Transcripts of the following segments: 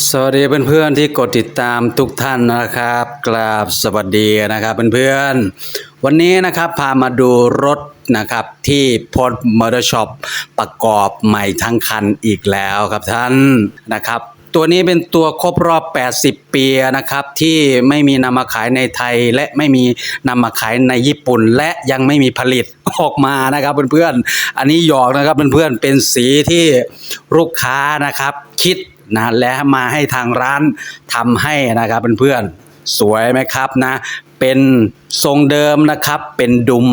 สวัสดีเพื่อนๆที่กดติดตามทุกท่านนะครับกราบสวัสดีนะครับเพื่อนๆวันนี้นะครับพามาดูรถนะครับที่พอดมอเตอร์ช็อปประกอบใหม่ทั้งคันอีกแล้วครับท่านนะครับ ตัวนี้เป็นตัวครบรอบ 80 ปีนะครับที่ไม่มีนำมาขายในไทย และไม่มีนำมาขายในญี่ปุ่น และยังไม่มีผลิตออกมานะครับเพื่อนๆอันนี้หยอกนะครับเพื่อนๆเป็นสีที่ลูกค้านะครับคิดนะและมาให้ทางร้านทำให้นะครับเพื่อนๆสวยไหมครับนะเป็นทรงเดิมนะครับเป็นดุม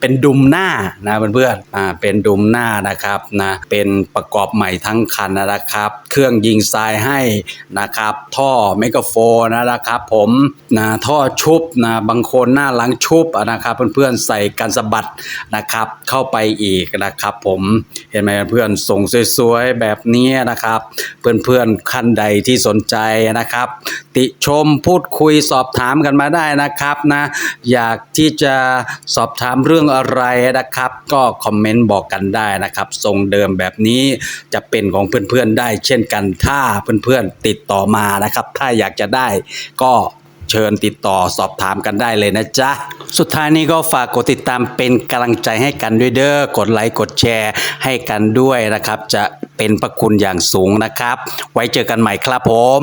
เป็นดุมหน้านะเพื่อนๆอ่าเป็นดุมหน้านะครับนะเป็นประกอบใหม่ทั้งคันนะครับ เครื่องยิงทรายให้นะครับ ท่อเมกะโฟนนะครับผมนะท่อชุบนะบางคนหน้าหลังชุบนะครับ เพื่อนๆใส่กันสะบัดนะครับ เข้าไปอีกนะครับ ผมเห็นไหมเพื่อนส่งสวยๆแบบนี้นะครับ เพื่อนๆขั้นใดที่สนใจนะครับติชมพูดคุยสอบถามกันมาได้นะครับนะ อยากที่จะสอบถามเรื่องอะไรนะครับ ก็คอมเมนต์บอกกันได้นะครับ ทรงเดิมแบบนี้จะเป็นของเพื่อนๆได้ เช่นกันถ้าเพื่อนๆติดต่อมานะครับ ถ้าอยากจะได้ก็เชิญติดต่อสอบถามกันได้เลยนะจ๊ะ สุดท้ายนี้ก็ฝากกดติดตามเป็นกำลังใจให้กันด้วยเด้อกดไลค์กดแชร์ให้กันด้วยนะครับ จะเป็นพระคุณอย่างสูงนะครับ ไว้เจอกันใหม่ครับผม